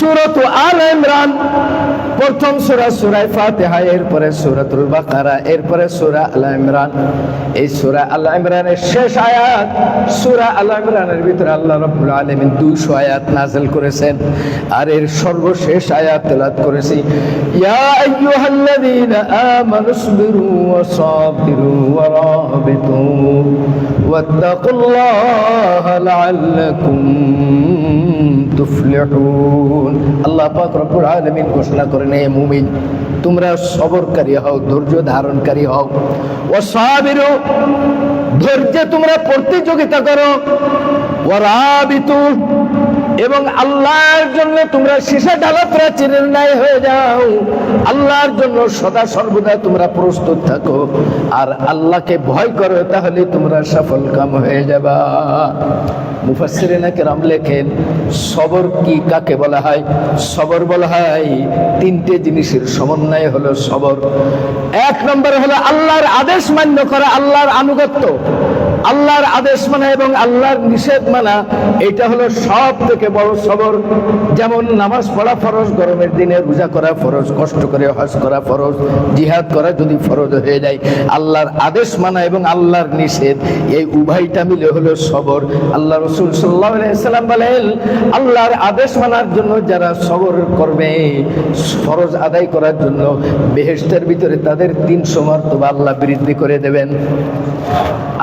সুরত আল ইমরান। প্রথম সূরা সূরা ফাতিহা, এরপরে সূরাতুল বাকারা, এরপরে সূরা আল ইমরান। এই সুরা আল ইমরানের শেষ আয়াত, সুরা আল ইমরানের ভিতরে আল্লাহ রাব্বুল আলামিন 200 আয়াত নাযিল করেছেন, আর এর সর্বশেষ আয়াত তেলাওয়াত করেছি। ইয়া আইয়ুহাল্লাযীনা আমানু ইসবিরু ওয়া সাবিরু ওয়া রাবিতু। ওয়াত্তাকুল্লাহা لعلكم تفلحون الله পাক রব্বুল আলামিন ঘোষণা করেন, হে মুমিন, তোমরা সবরকারী হও, ধৈর্য ধারণকারী হও। ও সাবিরু ধৈর্যে তোমরা প্রতিযোগিতা করো। ও রাবিতু এবং আল্লাহর জন্য তোমরা সীসা ডালা প্রাচীরের ন্যায় হয়ে যাও। আল্লাহর জন্য সদা সর্বদা তোমরা প্রস্তুত থাকো। আর আল্লাহকে ভয় করো, তাহলে তোমরা সফল কাম হয়ে যাবা। মুফাসসিরিনা কেরাম লেখেন, সবর কি কাকে বলা হয়? সবর বলা হয়, তিনটে জিনিসের সমন্বয় হলো সবর। এক নম্বর হলো আল্লাহর আদেশ মান্য করা, আল্লাহর আনুগত্য। আল্লাহর আদেশ মানা এবং আল্লাহর নিষেধ মানা, এটা হলো সব থেকে বড় সবর। যেমন নামাজ পড়া ফরজ, গরমের দিনে রোজা করা ফরজ, কষ্ট করে হজ করা ফরজ, জিহাদ করা যদি ফরজ হয়ে যায়, আল্লাহর আদেশ মানা এবং আল্লাহর নিষেধ, এই উভয়টা মিলে হলো সবর। আল্লাহ রসুল সাল্লাহ সাল্লাম বলেন, আল্লাহর আদেশ মানার জন্য যারা সবর করবে, ফরজ আদায় করার জন্য বেহেস্তের ভিতরে তাদের তিনশো মর্তবা আল্লাহ বৃদ্ধি করে দেবেন।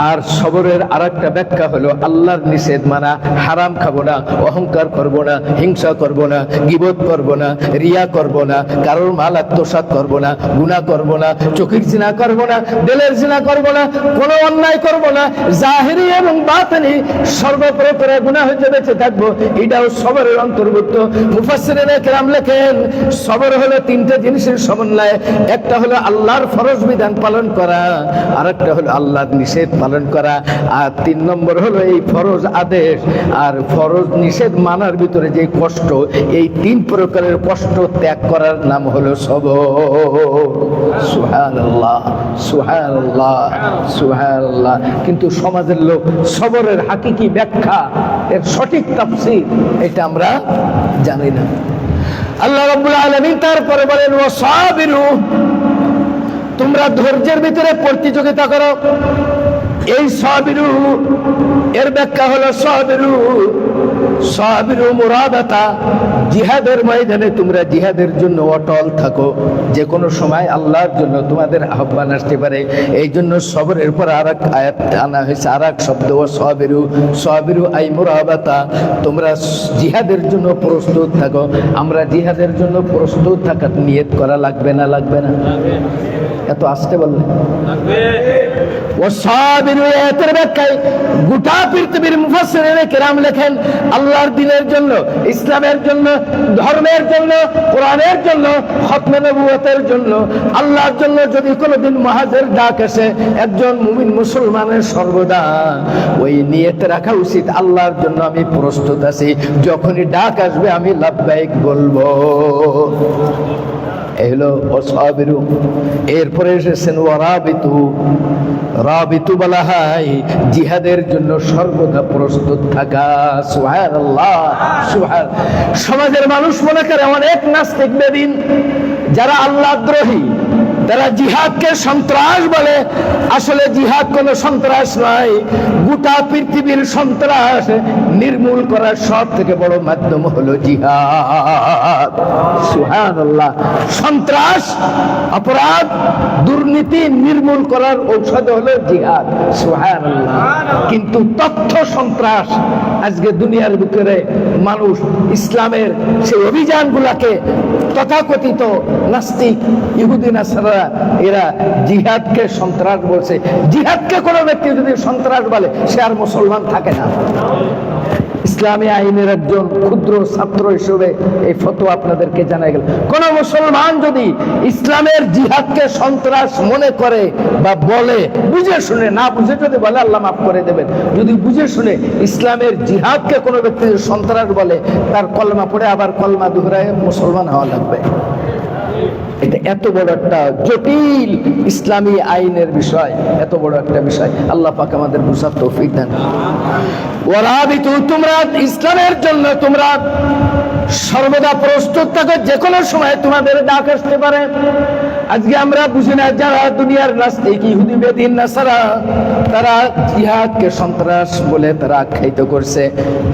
আর সবরের আর একটা ব্যাখ্যা হলো, আল্লাহর নিষেধ মানা, হারাম খাব না, অহংকার করব না, হিংসা করব না, গিবত করব না, রিয়া করব না, কারোর মাল আত্মসাত করব না গুণা করব না, চোখের জিনা করব না, দিলের জিনা করব না, কোনো অন্যায় করব না, জাহেরি এবং বাতনি সর্বপ্রকারে গুণা হইতে বেঁচে থাকব, এটাও সবরের অন্তর্ভুক্ত। মুফাসসিরিনে কেরাম লেখেন, সবর হলো তিনটে জিনিসের সমন্বয়, একটা হলো আল্লাহর ফরজ বিধান পালন করা আর একটা হলো আল্লাহর নিষেধ পালন করা। আর তিন নম্বর হলো এই ফরজ আদেশ আর ফরজ নিষেধ মানার ভিতরে যে কষ্ট, এই তিন প্রকারের কষ্ট ত্যাগ করার নাম হলো সব সুহানাল্লাহ সুহানাল্লাহ সুহানাল্লাহ কিন্তু সমাজের লোক সবরের হাকিকি ব্যাখ্যা, এর সঠিক তাফসীর, এটা আমরা জানি না। আল্লাহ রাব্বুল আলামিন তারপরে বলেন ও সাবিরু, তোমরা ধৈর্যের ভিতরে প্রতিযোগিতা করো। এই সাবিরু, এর ব্যাখ্যা হলো সাবিরু। সাবিরু মুরাদাতা, জিহাদের ময়দানে তোমরা জিহাদের জন্য অটল থাকো। যে কোনো সময় আল্লাহর জন্য তোমাদের আহ্বান আসতে পারে। এই জন্য সবরের পর আর এক আয়াত আনা হয়েছে আর এক শব্দ, ও সাবিরু। সাবিরু আই মুরাবাতা তোমরা জিহাদের জন্য প্রস্তুত থাকো। আমরা জিহাদের জন্য প্রস্তুত থাকার নিয়ত করা লাগবে না লাগবে না? এত আসতে সাবিরু এতের গোটা পৃথিবীর মুফাসসিরিনে কেরাম লেখেন, আল্লাহর দিনের জন্য, ইসলামের জন্য, ধর্মের জন্য, কোরআনের জন্য নবুয়তের জন্য, আল্লাহর জন্য যদি কোনোদিন মহাজের ডাক আসে একজন মুমিন মুসলমানের সর্বদা, ওই নিয়তে রাখা উচিত, আল্লাহর জন্য আমি প্রস্তুত আছি, যখনই ডাক আসবে আমি লাভবাহিক বলব। এই হলো এরপরে এসেছেন ওয়ারাবিতু রাবিতু। বলা হয়, জিহাদের জন্য সর্বদা প্রস্তুত থাকা। সুহার আল্লাহ সুহার সমাজের মানুষ মনে করে অনেক নাস্তিক বেদিন যারা আল্লাহ আল্লাহদ্রোহী তারা জিহাদকে সন্ত্রাস বলে। আসলে জিহাদ কোনো সন্ত্রাস নয়। গোটা পৃথিবীর সন্ত্রাস নির্মূল করার সব থেকে বড় মাধ্যম হলো জিহাদ। সুহানুল্লাহ সন্ত্রাস, অপরাধ, দুর্নীতি নির্মূল করার ঔষধ হলো জিহাদ। সুহানুল্লাহ কিন্তু তথ্য সন্ত্রাস আজকে দুনিয়ার ভিতরে মানুষ ইসলামের সেই অভিযানগুলাকে তথাকথিত নাস্তিক ইহুদি নাসারা এরা জিহাদকে সন্ত্রাস বলছে। জিহাদকে কোনো ব্যক্তি যদি সন্ত্রাস বলে, সে আর মুসলমান থাকে না। ইসলামী আইনের একজন ক্ষুদ্র ছাত্র হিসেবে এই ফটো আপনাদেরকে জানা গেল। কোন মুসলমান যদি ইসলামের জিহাদকে সন্ত্রাস মনে করে বা বলে, বুঝে শুনে, না বুঝে যদি বলে, আল্লাহ মাফ করে দেবেন। যদি বুঝে শুনে ইসলামের জিহাদকে কোনো ব্যক্তি সন্ত্রাস বলে, তার কলমা পড়ে আবার কলমা দুহরায় মুসলমান হওয়া লাগবে। এটা এত বড় একটা জটিল ইসলামী আইনের বিষয়, এত বড় একটা বিষয়। আল্লাহ পাক আমাদের বুঝার তৌফিক দেন তোমরা ইসলামের জন্য তোমরা সর্বদা প্রস্তুত থাকো যে কোনো সময় তোমাদের ডাক আসতে পারে। আজকে আমরা বুঝি না যারা দুনিয়ার নাস্তিক, ইহুদি, বেদিন, নাসারা, তারা জিহাদকে সন্ত্রাস বলে তারা আখ্যায়িত করছে।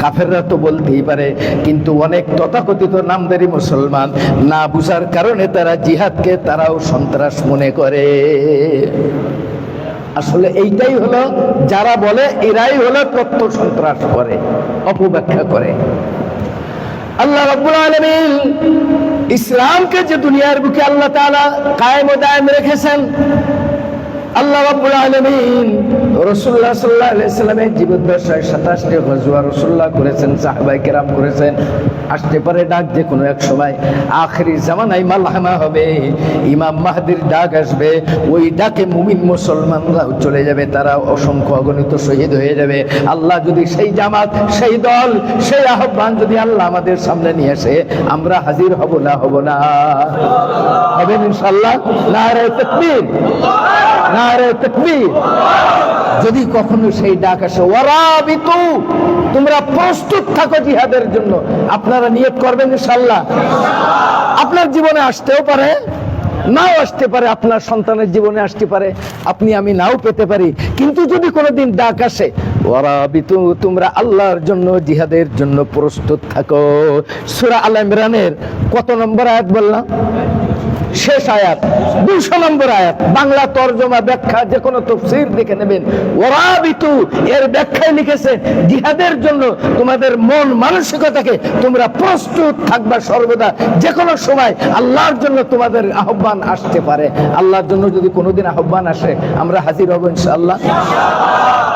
কাফেররা তো বলতেই পারে, কিন্তু অনেক তথাকথিত নামদারি মুসলমান না বুঝার কারণে তারা জিহাদকে তারাও সন্ত্রাস মনে করে। আসলে এইটাই হলো, যারা বলে এরাই হলো তত্ত্ব সন্ত্রাস করে, অপব্যাখ্যা করে। আল্লাহ রব্বুল আলামিন ইসলামকে যে দুনিয়ার বুকে আল্লাহ তাআলা কায়েম ও দায়েম রেখেছেন আল্লাহ রাব্বুল আলামিন রাসূলুল্লাহ সাল্লাল্লাহু আলাইহি সাল্লামের জীবদ্দশায় 27টি গজওয়া রাসূলুল্লাহ করেছেন, সাহাবায়ে কেরাম করেছেন। আসতে পারে ডাক যে কোনো এক সময়, আখেরি জামানায় মালহামা হবে, ইমাম মাহদির ডাক আসবে, ওই ডাকে মুমিন মুসলমানরাও চলে যাবে, তারা অসংখ্য অগণিত শহীদ হয়ে যাবে। আল্লাহ যদি সেই জামাত, সেই দল, সেই আহ্বান যদি আল্লাহ আমাদের সামনে নিয়ে আসে, আমরা হাজির হব না হব না। হবেন ইনশাল্লাহ নারে তাকবীর। যদি কখনো সেই ডাক আসে, ওয়ারাবিতু, তোমরা প্রস্তুত থাকো জিহাদের জন্য। আপনারা নিয়ত করবেন ইনশাল্লাহ আপনার জীবনে আসতেও পারে, নাও আসতে পারে, আপনার সন্তানের জীবনে আসতে পারে, আপনি, আমি নাও পেতে পারি। কিন্তু যদি কোনোদিন ডাক আসে, ওয়ারাবিতু, তোমরা আল্লাহর জন্য, জিহাদের জন্য প্রস্তুত থাকো। সূরা আল ইমরানের কত নম্বর আয়াত বললাম? শেষ আয়াত দুশো নম্বর আয়াত। বাংলা তর্জমা ব্যাখ্যা, যে কোনো তফসির দেখে নেবেন। ওরাবিতু এর ব্যাখ্যায় লিখেছে, জিহাদের জন্য তোমাদের মন মানসিকতাকে তোমরা প্রস্তুত থাকবা সর্বদা। যে কোনো সময় আল্লাহর জন্য তোমাদের আহ্বান আসতে পারে। আল্লাহর জন্য যদি কোনোদিন আহ্বান আসে, আমরা হাজির হব ইনশাআল্লাহ।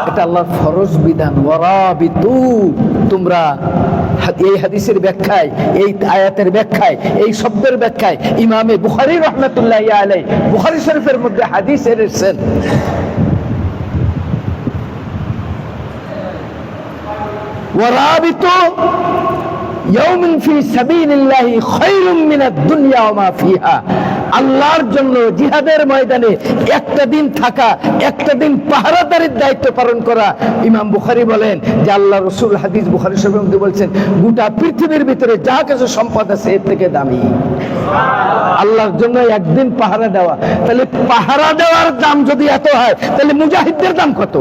এটা আল্লাহর ফরজ বিধান। ওয়ারাবিতু, তোমরা হা- এই হাদিসের ব্যাখ্যায়, এই আয়াতের ব্যাখ্যায়, এই শব্দের ব্যাখ্যায় ইমামে বুখারী রহমাতুল্লাহ আলাই বুখারী শরীফের মধ্যে হাদিস এনেছেন ওয়ারাবিতু ইয়াউমিন ফি সাবিলিল্লাহি খায়রুম মিনাদ দুনিয়া ওয়া মা ফিহা। আল্লাহর জন্য জিহাদের ময়দানে একটা দিন থাকা, একটা দিন পাহারাদারির দায়িত্ব পালন করা। ইমাম বুখারি বলেন যে আল্লাহ রসুল, হাদিস বুখারী মধ্যে বলছেন, গোটা পৃথিবীর ভিতরে যা কিছু সম্পদ আছে এর থেকে দামি। আল্লাহর জন্য একদিন পাহারা দেওয়া। তাহলে পাহারা দেওয়ার দাম যদি এত হয়, তাহলে মুজাহিদদের দাম কত?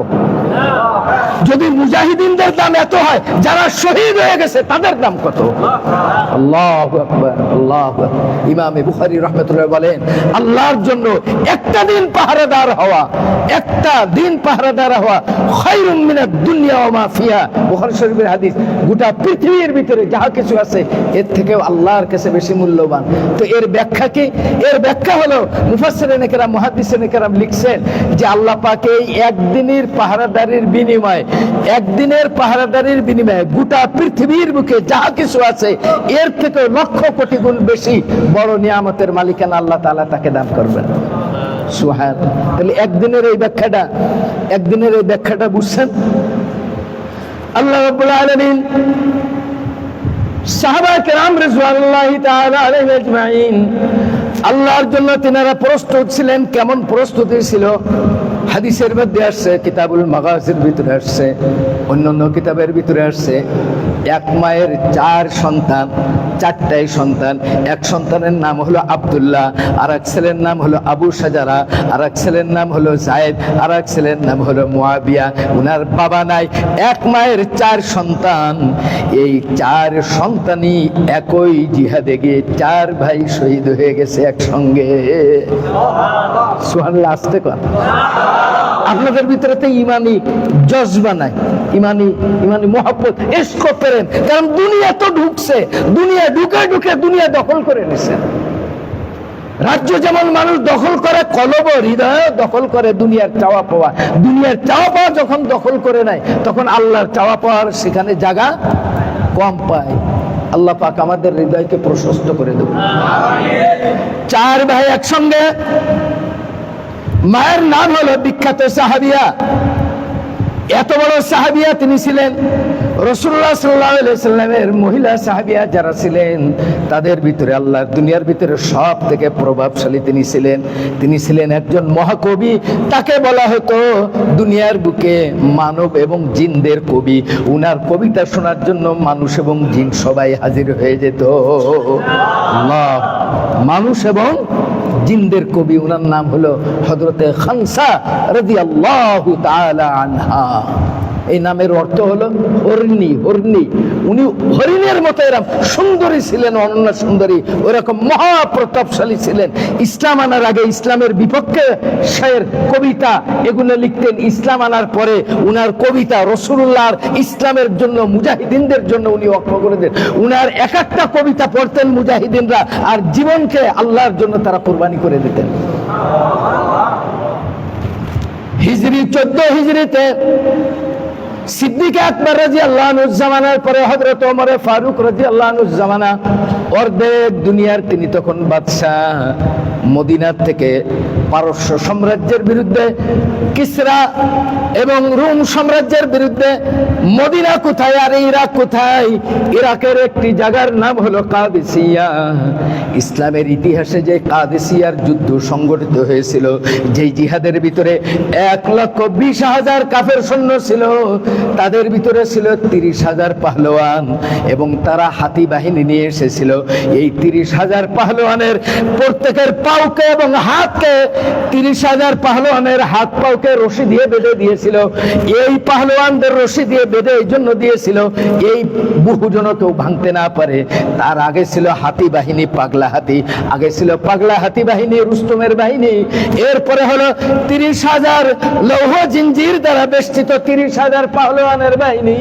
যদি মুজাহিদিনদের দাম এত হয়, যারা শহীদ হয়ে গেছে, তাদের দাম কত? ইমামে বুখারী রহমতুল্লাহ বলেন, আল্লাহর জন্য একটা দিন পাহারাদার হওয়া, একটা দিন পাহারাদার হওয়া শরীফের হাদিস, গোটা পৃথিবীর ভিতরে কিছু আছে, এর আল্লাহর কাছে বেশি মূল্যবান। তো এর ব্যাখ্যা কি? এর ব্যাখ্যা হলো লিখছেন যে আল্লাহ একদিনের পাহারাদারির বিনিময়ে একদিনের পাহারাদারির বিনিময়ে গোটা পৃথিবীর বুকে যাহা কিছু আছে, এর থেকে লক্ষ কোটি গুণ বেশি বড় নিয়ামতের মালিকানা আল্লাহ তাআলা তাকে দান করবেন। তাহলে একদিনের এই ব্যাখ্যাটা, একদিনের এই বুঝছেন? সাহাবা আল্লাহর জন্য তিনারা প্রস্তুত ছিলেন, কেমন প্রস্তুতি ছিল? হাদিসের মধ্যে আসছে, কিতাবুল মাগাজির ভিতরে আসছে, অন্যান্য কিতাবের ভিতরে আসছে। এক মায়ের চার সন্তান, চারটাই সন্তান। এক সন্তানের নাম হলো আব্দুল্লাহ আর এক ছেলের নাম হলো আবু সাজারা আর এক ছেলের নাম হলো জায়েদ আর এক ছেলের নাম হলো মুয়াবিয়া। উনার বাবা নাই, এক মায়ের চার সন্তান। এই চার সন্তানই একই জিহাদে গিয়ে চার ভাই শহীদ হয়ে গেছে একসঙ্গে। সুহান আসতে কর। আপনাদের ভিতরে তো ইমানি জজবা নাই ইমানি ইমানি মোহাব্বত, এসক পেরেন কারণ দুনিয়া তো ঢুকছে, দুনিয়া ঢুকে ঢুকে দুনিয়া দখল করে নিছে। রাজ্য যেমন মানুষ দখল করে, কলব, হৃদয় দখল করে দুনিয়ার চাওয়া পাওয়া। দুনিয়ার চাওয়া পাওয়া যখন দখল করে নেয়, তখন আল্লাহর চাওয়া পাওয়ার সেখানে জায়গা কম পায়। আল্লাহ পাক আমাদের হৃদয়কে প্রশস্ত করে দেব। চার ভাই একসঙ্গে মায়ের নাম হলো বিখ্যাত সাহাবিয়া। এত বড় সাহাবিয়া তিনি ছিলেন। রসুল্লাহ সাল্লামের মহিলা সাহাবিয়া যারা ছিলেন, তাদের ভিতরে আল্লাহ দুনিয়ার ভিতরে সব থেকে প্রভাবশালী তিনি ছিলেন। তিনি ছিলেন একজন মহাকবি। তাকে বলা হতো দুনিয়ার বুকে মানব এবং জিনদের কবি। উনার কবিতা শোনার জন্য মানুষ এবং জিন সবাই হাজির হয়ে যেত। মানুষ এবং জিনদের কবি ওনার নাম হলো হজরতে খানসা রাজি আল্লাহ আনহা। এই নামের অর্থ হলো হরিণী হরিণী উনি হরিণের মতো এরকম সুন্দরী ছিলেন, অনন্য সুন্দরী, ওরকম মহাপ্রতাপশালী ছিলেন। ইসলাম আনার আগে ইসলামের বিপক্ষে শের কবিতা এগুলো লিখতেন। ইসলাম আনার পরে উনার কবিতা রসুল্লাহর ইসলামের জন্য, মুজাহিদিনদের জন্য উনি অক্ষ করে দেন। উনার এক একটা কবিতা পড়তেন মুজাহিদিনরা আর জীবনকে আল্লাহর জন্য তারা কোরবানি করে দিতেন। হিজরি চোদ্দ হিজরিতে সিদ্দিক আকবর রাজি আল্লাহ জামানার পরে হজরত ওমরে ফারুক রাজি আল্লাহ জামানা অর্ধেক দুনিয়ার তিনি তখন বাদশাহ মদিনার থেকে পারস্য সাম্রাজ্যের বিরুদ্ধে, কিসরা এবং রোম সাম্রাজ্যের বিরুদ্ধে, মদিনা কোথায় আর ইরাক কোথায়? ইরাকের একটি জায়গার নাম হলো কাদিসিয়া। ইসলামের ইতিহাসে যে কাদিসিয়ার যুদ্ধ সংগঠিত হয়েছিল, যেই জিহাদের ভিতরে এক লক্ষ বিশ হাজার কাফের সৈন্য ছিল, তাদের ভিতরে ছিল তিরিশ হাজার পাহলোয়ান এবং তারা হাতি বাহিনী নিয়ে এসেছিল। এই তিরিশ হাজার পাহলোয়ানের প্রত্যেকের পাউকে এবং হাতকে তিরিশ হাজার পাহলোয়ানের হাত পাউকে রশি দিয়ে বেঁধে দিয়েছিল। এই পাহলোয়ানদের রশি দিয়ে বেঁধে এই জন্য দিয়েছিল, এই বহু জন কেউ ভাঙতে না পারে। তার আগে ছিল হাতি বাহিনী, পাগলা হাতি। আগে ছিল পাগলা হাতি বাহিনী, রুস্তমের বাহিনী। এরপরে হলো তিরিশ হাজার লৌহ জিঞ্জির দ্বারা বেষ্টিত তিরিশ হাজার পাহলোয়ানের বাহিনী।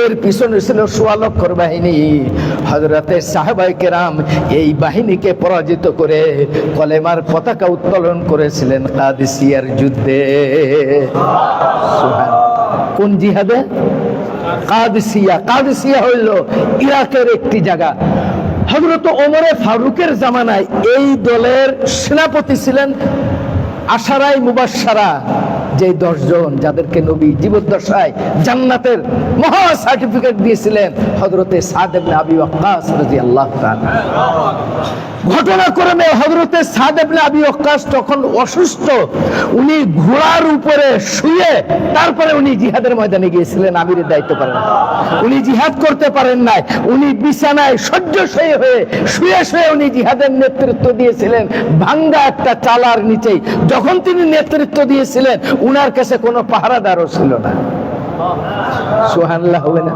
এর পিছনে ছিল সোয়া লক্ষর বাহিনী। হজরতে সাহেবাই কেরাম এই বাহিনীকে পরাজিত করে কলেমার পতাকা উত্তোলন করেছিলেন কাদিসিয়ার যুদ্ধে। কোন জিহাদে? কাদিসিয়া। কাদিসিয়া হইল ইরাকের একটি জায়গা। হজরত ওমরে ফারুকের জামানায় এই দলের সেনাপতি ছিলেন আশারাই মুবাসারা যে দশজন যাদেরকে নবী জীবদ্দশায় জান্নাতের মহা সার্টিফিকেট দিয়েছিলেন হজরতে আবি তাআলা। ঘটনাক্রমে হজরতে আবি তখন অসুস্থ। উনি ঘোড়ার উপরে শুয়ে তারপরে উনি জিহাদের ময়দানে গিয়েছিলেন, আমিরের দায়িত্ব পারেন উনি জিহাদ করতে পারেন নাই, উনি বিছানায় শয্যশয়ী হয়ে শুয়ে শুয়ে উনি জিহাদের নেতৃত্ব দিয়েছিলেন, ভাঙ্গা একটা চালার নিচেই। যখন তিনি নেতৃত্ব দিয়েছিলেন উনার কাছে কোনো পাহারাদারও ছিল না। সুহানাল্লাহ হবে না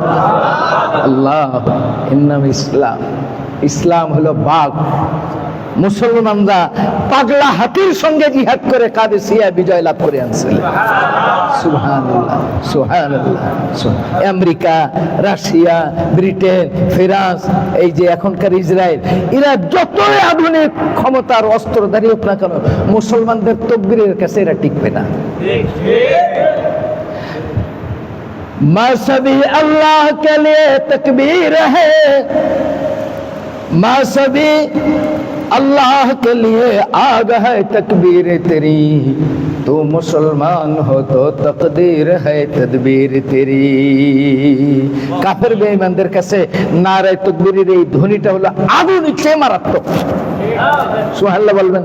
আল্লাহ এর নাম ইসলাম। ইসলাম হলো বাঘ। মুসলমানরা পাগলা হাতির সঙ্গে জিহাদ করে কাদেসিয়া বিজয় লাভ করে আনছিল। আমেরিকা, রাশিয়া, ব্রিটেন ফ্রান্স এই যে এখনকার ইসরায়েল, এরা যতই আধুনিক ক্ষমতার অস্ত্রধারী হোক না কেন, মুসলমানদের তকবিরের কাছে এরা টিকবে না। মাসবি আল্লাহ কে তকবীর হে। মাসবি अल्लाह के लिए आग है तकबीर तेरी تو মুসলমান হতো تو تقدیر তদবির তেরি কাফের বেঈমানদের কাছে নারায় তকবীরের এই ধ্বনিটা হলো আগুন চেয়ে মারাত্মক। সুহাল্লা বলবেন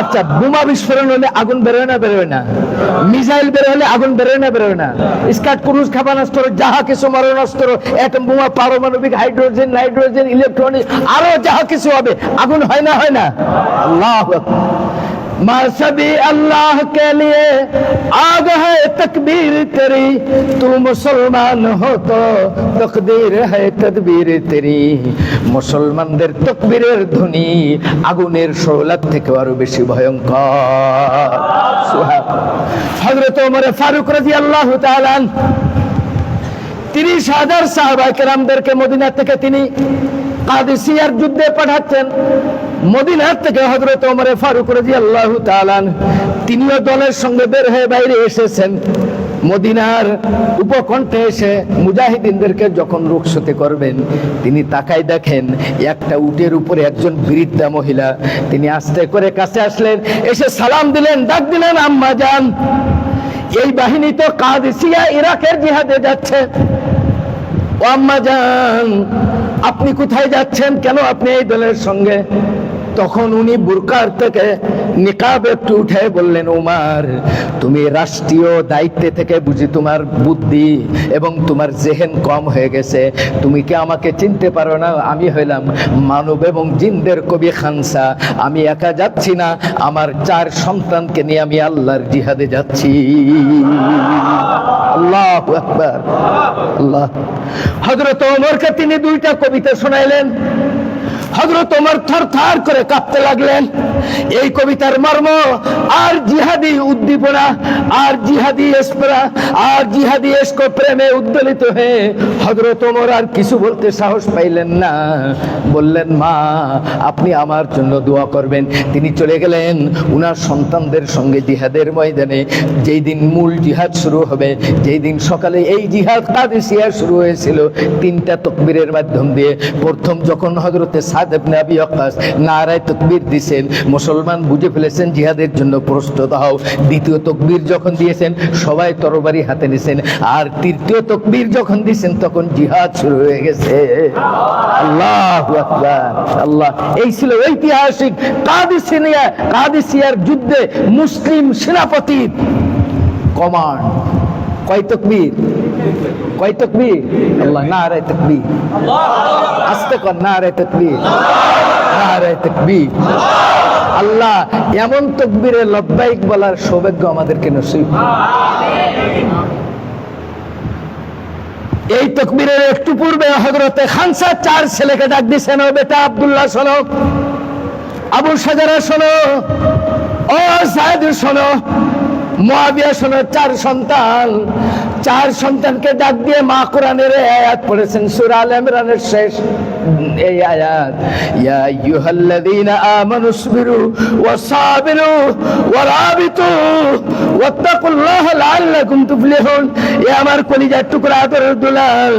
আচ্ছা বোমা বিস্ফোরণ হলে আগুন বেরোয় না বেরোয় না? মিসাইল বের হলে আগুন বেরোয় না বেরোয় না? স্কাট খাবার ক্ষেপণাস্ত্র যাহা কিছু মারণাস্ত্র এটম বোমা পারমাণবিক হাইড্রোজেন, নাইট্রোজেন ইলেকট্রনিক আরও যাহা কিছু হবে, আগুন হয় না হয় না? আল্লাহ सभी अल्लाह के लिए आग है तकबीर तेरी तू मुसलमान हो तो तकदीर है तदबीर तेरी মুসলমানদের তকবীরের ধ্বনি আগুনের শোলার থেকে আরো বেশি ভয়ঙ্কর হজরত ওমরে ফারুক রাজি আল্লাহ তিরিশ হাজার সাহাবা কেরামদেরকে মদিনা থেকে তিনি কাদিসিয়ার যুদ্ধে পাঠাচ্ছেন মদিনার থেকে হজরত ওমরে ফারুক রাজি আল্লাহ তালান তিনিও দলের সঙ্গে বের হয়ে বাইরে এসেছেন। মদিনার উপকণ্ঠে এসে মুজাহিদিনদেরকে যখন রুখসতে করবেন, তিনি তাকাই দেখেন, একটা উটের উপরে একজন বৃদ্ধা মহিলা, তিনি আস্তে করে কাছে আসলেন, এসে সালাম দিলেন, ডাক দিলেন, আম্মা যান। এই বাহিনী তো কাদিসিয়া, ইরাকের জিহাদে যাচ্ছে। ও আম্মা যান, আপনি কোথায় যাচ্ছেন? কেন আপনি এই দলের সঙ্গে? তখন উনি বুরকার থেকে নিকাব একটু উঠে বললেন, উমার, তুমি রাষ্ট্রীয় দায়িত্বে থেকে বুঝি তোমার বুদ্ধি এবং তোমার জেহেন কম হয়ে গেছে। তুমি কি আমাকে চিনতে পারো না? আমি হইলাম মানব এবং জিনদের কবি খানসা। আমি একা যাচ্ছি না, আমার চার সন্তানকে নিয়ে আমি আল্লাহর জিহাদে যাচ্ছি। আল্লাহ আল্লাহ। হজরত ওমরকে তিনি দুইটা কবিতা শোনাইলেন। হজরত ওমর থর থর করে কাঁপতে লাগলেন। এই কবিতার মর্ম আর জিহাদি উদ্দীপনা, আর জিহাদি এসপরা আর জিহাদি এসকো প্রেমে উদ্দোলিত হয়ে হজরত ওমর আর কিছু বলতে সাহস পাইলেন না। বললেন, মা, আপনি আমার জন্য দোয়া করবেন। তিনি চলে গেলেন উনার সন্তানদের সঙ্গে জিহাদের ময়দানে। যেই দিন মূল জিহাদ শুরু হবে, যেই দিন সকালে এই জিহাদ কাদেসিয়া শুরু হয়েছিল, তিনটা তকবীরের মাধ্যম দিয়ে। প্রথম যখন হজরতে সাদ ইবনে আবি ওয়াক্কাস নারায় তকবীর দিয়েছেন মুসলমান বুঝে ফেলেছেন জিহাদের জন্য প্রস্তুত হও দ্বিতীয় তকবীর যখন দিয়েছেন, সবাই তরবারি হাতে নিয়েছেন আর তৃতীয় তকবীর যখন দিয়েছেন তখন জিহাদ শুরু হয়ে গেছে। আল্লাহ আল্লাহ, এই ছিল ঐতিহাসিক কাদিসিয়া কাদিসিয়ার যুদ্ধে মুসলিম সেনাপতির কমান্ড। কয় তকবীর? কয় তকবীর? আল্লাহ না রে তকবীর। আস্তে কর না রে তকবীর। না রে তকবীর। আল্লাহ, এমন তকবীরে লব্বাইক বলার সৌভাগ্য আমাদেরকে নসিব। এই তকবীরের একটু পূর্বে হজরতে খানসা চার ছেলেকে ডাক দিছেন ও বেটা আব্দুল্লাহ, শোনো। আবু সাজারা, শোনো। ও সাহেদ শোনো। মহাবিয়া শোনো, চার সন্তান। চার সন্তানকে ডাক দিয়ে মা কোরআনের আয়াত পড়েছেন, সূরা আল ইমরানের শেষ এই আয়াত। ইয়া আইয়ুহাল্লাযীনা আমানু ইসবিরু ওয়াসাবিরু ওয়ারাবিতু ওয়াত্তাকুল্লাহা লাআল্লাকুম তুফলিহুন। এ আমার কলিজার টুকরা আদরের দুলাল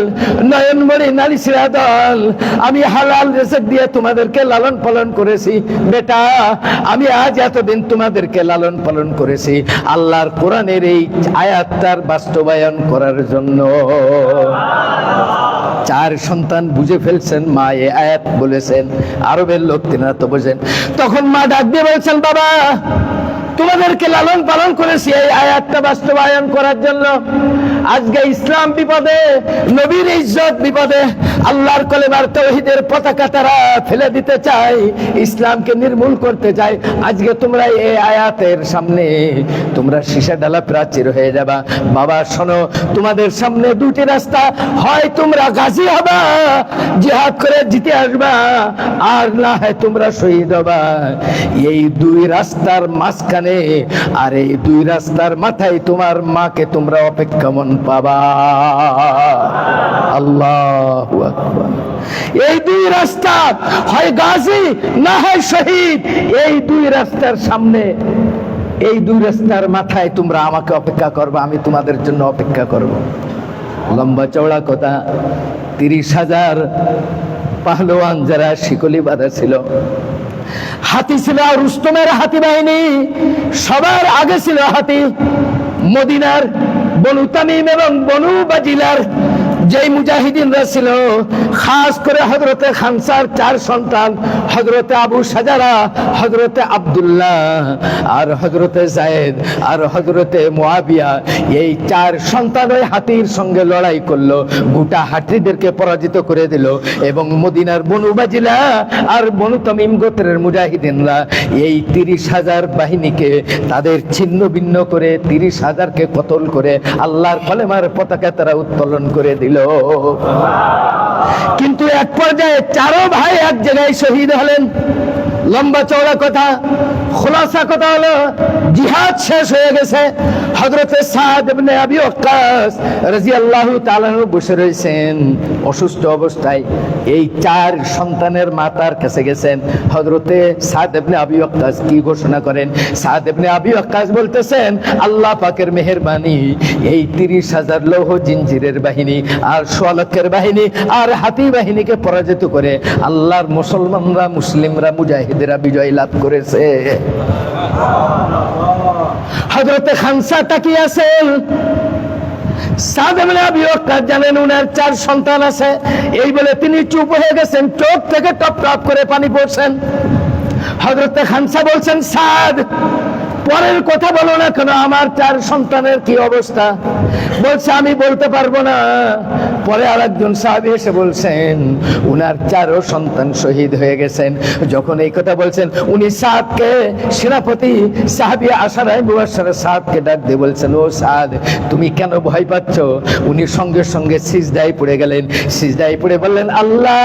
নয়নমণি নালিশিরা দল, আমি হালাল রেসেক দিয়ে তোমাদেরকে লালন পালন করেছি। বেটা, আমি আজ এতদিন তোমাদেরকে লালন পালন করেছি। আল্লাহর কোরআনের এই আয়াতটার বাস্তবায়ন করার জন্য। চার সন্তান বুঝে ফেলছেন, মা এ আয়াত বলেছেন, আরবের লোক তিনারা তো বোঝেন। তখন মা ডাক দিয়ে বলছেন, বাবা, তোমাদেরকে লালন পালন করেছি এই আয়াতটা বাস্তবায়ন করার জন্য। আজকে ইসলাম বিপদে, নবীর ইজ্জত বিপদে, আল্লাহর কলেমার তৌহিদের পতাকা তারা ফেলে দিতে চায়, ইসলামকে নির্মূল করতে চায়। আজকে তোমরা এই আয়াতের সামনে, তোমরা সীসা ডালা প্রাচীর হয়ে যাবা। বাবা, শোনো, তোমাদের সামনে দুটি রাস্তা, হয় তোমরা গাজী হবা, জিহাদ করে জিতে আসবা, আর না হয় তোমরা শহীদ হবা। এই দুই রাস্তার মাঝখানে, আর এই দুই রাস্তার মাথায় তোমার মাকে তোমরা অপেক্ষামন আল্লাহ এই দুই রাস্তা হয় গাজী না হয় শহীদ। এই দুই রাস্তার সামনে, এই দুই রাস্তার মাথায় তোমরা আমাকে অপেক্ষা করবে, আমি তোমাদের জন্য অপেক্ষা করব। লম্বা চওড়া কথা, তিরিশ হাজার পাহলোয়ান যারা শিকলি বাঁধা ছিল। হাতি ছিল আর রুস্তমের হাতি বাহিনী, সবার আগে ছিল হাতি, মদিনার বনু তামিম এবং বনু বাজিলার যেই মুজাহিদিনরা ছিল খাস করে হজরতে খানসার চার সন্তান হজরতে আবু সাজারা হজরতে আব্দুল্লাহ আর হজরতে জায়েদ আর হজরতে মোয়াবিয়া এই চার সন্তান ওই হাতির সঙ্গে লড়াই করল, গোটা হাতিদেরকে পরাজিত করে দিল এবং মদিনার বনু বাজিলা আর বনু তামিম গোত্রের মুজাহিদিনরা এই তিরিশ হাজার বাহিনীকে তাদের ছিন্ন ভিন্ন করে তিরিশ হাজারকে কতল করে আল্লাহর কলেমার পতাকা তারা উত্তোলন করে দিল। কিন্তু এক পর্যায়ে চারো ভাই এক জায়গায় শহীদ হলেন। লম্বা চওড়া কথা। খোলাসা কথা হলো, জিহাদ শেষ হয়ে গেছে। হযরতে সাদ ইবনে আবি ওয়াক্কাস রাদিয়াল্লাহু তাআলা বসে রয়েছেন। অসুস্থ অবস্থায় এই চার সন্তানের মাতার কাছে গেছেন। হযরতে সাদ ইবনে আবি ওয়াক্কাস কি ঘোষণা করেন? সাদ ইবনে আবি ওয়াক্কাস বলতেছেন, আল্লাহ পাকের মেহেরবানি, এই তিরিশ হাজার লৌহ জিঞ্জিরের বাহিনী আর সোয়ালকের বাহিনী আর হাতি বাহিনীকে পরাজিত করে আল্লাহর মুসলমানরা, মুসলিমরা, মুজাহিদেরা বিজয় লাভ করেছে। হজরতে খানসা তাকিয়ে আছেন জানেন উনার চার সন্তান আছে। এই বলে তিনি চুপ হয়ে গেছেন, চোখ থেকে টপ টপ করে পানি পড়ছেন। হযরত খানসা বলছেন, সাদ, পরের কথা বলো না কেন, আমার চার সন্তানের কি অবস্থা? বলছে, আমি বলতে পারব না। পরে আর একজন সাহাবি এসে বলছেন, উনার চারও সন্তান শহীদ হয়ে গেছেন। যখন এই কথা বলছেন, উনি সাদকে, সেনাপতি সাহাবি আশারায় মুবাসার সাদকে ডাক দিয়ে বলছেন, ও সাদ, তুমি কেন ভয় পাচ্ছ? উনি সঙ্গে সঙ্গে সিজদায় পড়ে গেলেন। সিজদায় পড়ে বললেন, আল্লাহ,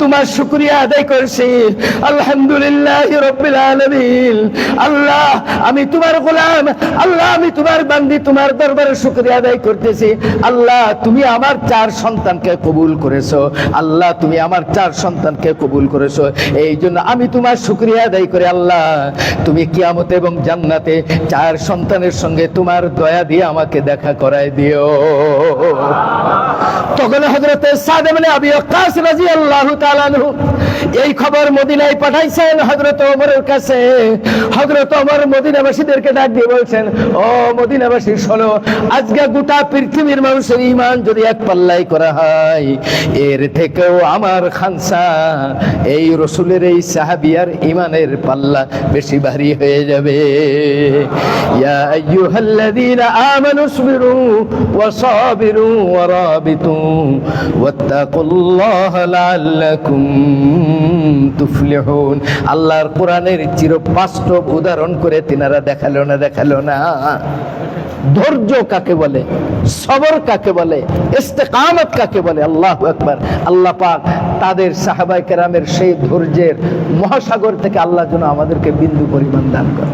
তোমার শুকরিয়া আদায় করছি। আলহামদুলিল্লাহ রব্বিল আলামিন। আল্লাহ, আমি তোমার গোলাম। আল্লাহ, আমি তোমার বান্দি, তোমার দরবারে শুকরিয়া আদায় করতেছি। আল্লাহ, তুমি আমার চার সন্তানকে কবুল করেছ। আল্লাহ, তুমি আমার চার সন্তানকে কবুল করেছ। এই জন্য আমি তোমার শুকরিয়া আদায় করে আল্লাহ। তুমি কিয়ামত এবং জান্নাতে চার সন্তানের সঙ্গে তোমার দয়া দিয়ে আমাকে দেখা করায় দিও। তখন হজরতে সাদ ইবনে আবি ওয়াক্কাস রাদিয়াল্লাহু তাআলা আনহু এই খবর মদিনায় পাঠাইছেন হযরত ওমরের কাছে। হযরত ওমর মদিনাবাসীদেরকে ডাক দিয়ে বলছেন, ও মদিনাবাসী, শোনো, আজকে গোটা পৃথিবীর মানুষের ঈমান যদি এক পাল্লাই করা হয়। এর থেকেও আমার খানসা এই রসুলের এই সাহাবিয়ার ঈমানের পাল্লা বেশি ভারী হয়ে যাবে। আল্লাহর কোরআনের চির বাস্তব উদাহরণ করে তিনারা দেখাল না দেখাল না। ধৈর্য কাকে বলে? সবর কাকে বলে? ইস্তেকামত কাকে বলে? আল্লাহ আকবার। আল্লাহ পাক তাদের সাহাবাই কেরামের সেই ধৈর্যের মহাসাগর থেকে আল্লাহ যেন আমাদেরকে বিন্দু পরিমাণ দান করে